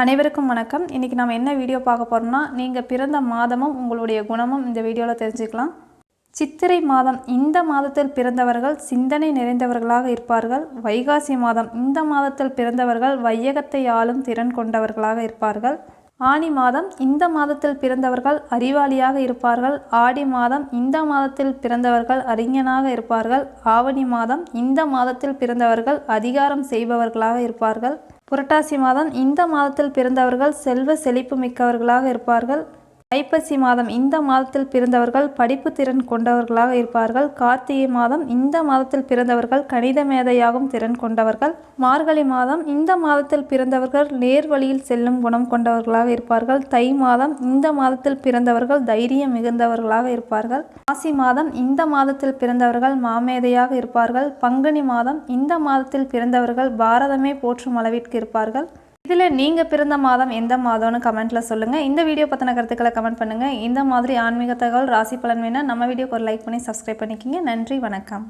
அனைவருக்கும் வணக்கம். இன்றைக்கி நம்ம என்ன வீடியோ பார்க்க போகிறோம்னா நீங்கள் பிறந்த மாதமும் உங்களுடைய குணமும் இந்த வீடியோவில் தெரிஞ்சுக்கலாம். சித்திரை மாதம் இந்த மாதத்தில் பிறந்தவர்கள் சிந்தனை நிறைந்தவர்களாக இருப்பார்கள். வைகாசி மாதம் இந்த மாதத்தில் பிறந்தவர்கள் வையகத்தை ஆளும் திறன் கொண்டவர்களாக இருப்பார்கள். ஆனி மாதம் இந்த மாதத்தில் பிறந்தவர்கள் அறிவாளியாக இருப்பார்கள். ஆடி மாதம் இந்த மாதத்தில் பிறந்தவர்கள் அறிஞனாக இருப்பார்கள். ஆவணி மாதம் இந்த மாதத்தில் பிறந்தவர்கள் அதிகாரம் செய்பவர்களாக இருப்பார்கள். புரட்டாசி மாதம் இந்த மாதத்தில் பிறந்தவர்கள் செல்வ செழிப்பு மிக்கவர்களாக இருப்பார்கள். ஐப்பசி மாதம் இந்த மாதத்தில் பிறந்தவர்கள் படிப்பு திறன் கொண்டவர்களாக இருப்பார்கள். கார்த்திகை மாதம் இந்த மாதத்தில் பிறந்தவர்கள் கணித மேதையாகும் திறன் கொண்டவர்கள். மார்கழி மாதம் இந்த மாதத்தில் பிறந்தவர்கள் நேர் வழியில் செல்லும் குணம் கொண்டவர்களாக இருப்பார்கள். தை மாதம் இந்த மாதத்தில் பிறந்தவர்கள் தைரியம் மிகுந்தவர்களாக இருப்பார்கள். மாசி மாதம் இந்த மாதத்தில் பிறந்தவர்கள் மாமேதையாக இருப்பார்கள். பங்குனி மாதம் இந்த மாதத்தில் பிறந்தவர்கள் பாரதமே போற்றும் அளவிற்கு இருப்பார்கள். இதில் நீங்கள் பிறந்த மாதம் எந்த மாதம்னு கமெண்ட்டில் சொல்லுங்கள். இந்த வீடியோ பற்றின கருத்துக்களை கமெண்ட் பண்ணுங்கள். இந்த மாதிரி ஆன்மீக தகவல் ராசி பலன் வேணால் நம்ம வீடியோக்கு ஒரு லைக் பண்ணி சப்ஸ்கிரைப் பண்ணிக்கிங்க. நன்றி வணக்கம்.